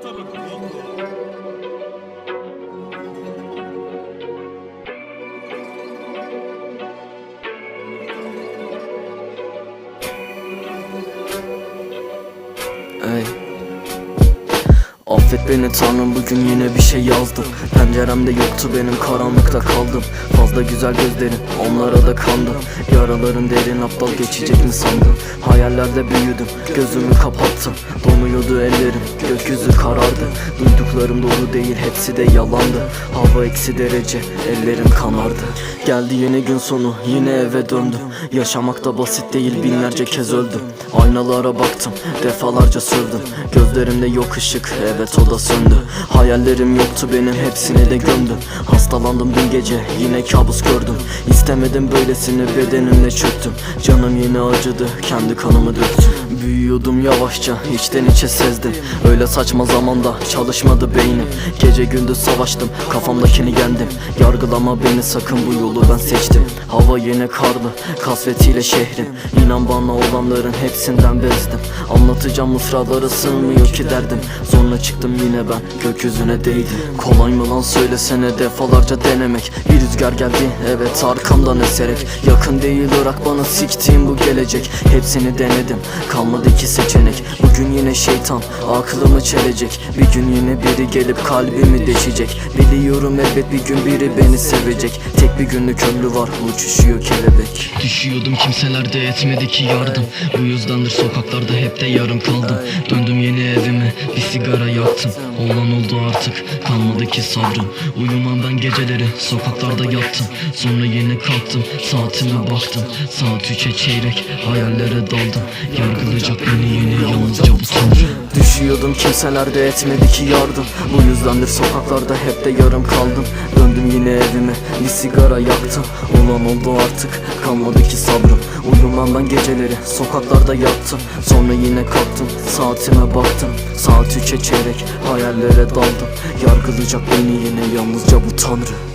这么可恶。Affet beni tanrım bugün yine bir şey yazdım. Penceremde yoktu benim karanlıkta kaldım. Fazla güzel gözlerin onlara da kandım. Yaraların derin aptal geçecek mi sandım Hayallerde büyüdüm gözümü kapattım. Donuyordu ellerim gökyüzü karardı. Duyduklarım doğru değil hepsi de yalandı. Hava eksi derece ellerim kanardı. Geldi yeni gün sonu yine eve döndüm. Yaşamak da basit değil binlerce kez öldüm. Aynalara baktım defalarca sövdüm. Gözlerimde yok ışık evet o da söndü. Hayallerim yoktu benim hepsini de gömdüm. Hastalandım dün gece yine kabus gördüm. İstemedim böylesini bedenimle çöktüm. Canım yine acıdı kendi kanımı döktüm Büyüyordum yavaşça içten içe sezdim. Öyle saçma zamanda çalışmadı beynim. Gece gündüz savaştım kafamdakini yendim. Yargılama beni sakın bu yolu ben seçtim. Hava yine karlı kasvetiyle şehrin İnan bana olanların hepsinden bezdim. Anlatacağım mısraları sığmıyor ki derdim. Sonra çıktım yine ben gökyüzüne değdim. Kolay mı lan söylesene defalarca denemek. Bir rüzgar geldi evet arkamdan eserek. Yakın değil Irak bana siktiğim bu gelecek. Hepsini denedim kalmadı iki seçenek. Bugün yine şeytan aklımı çelecek. Bir gün yine biri gelip kalbimi deşecek. Biliyorum elbet bir gün biri beni sevecek. Tek bir günlük ömrü var uçuşuyor kelebek. Düşüyordum kimseler de etmedi ki yardım. Bu yüzdendir sokaklarda hep de yarım kaldım. Döndüm yeni evime bir sigara yaktım. Olan oldu artık kalmadı ki sabrım. Uyumam ben geceleri sokaklarda yattım. Sonra yeni kalktım saatime baktım. Saat üçe çeyrek hayallere daldım Yargılayacak beni yine yalnızca bu tanrı Düşüyordum kimseler de etmedi ki yardım. Bu yüzdendir sokaklarda hep de yarım kaldım. Döndüm yine evime bir sigara yaktım. Olan oldu artık kalmadı ki sabrım. Uyumam ben geceleri sokaklarda yattım. Sonra yine kalktım saatime baktım. Saat üçe çeyrek hayallere daldım. Yargılayacak beni yine yalnızca bu tanrı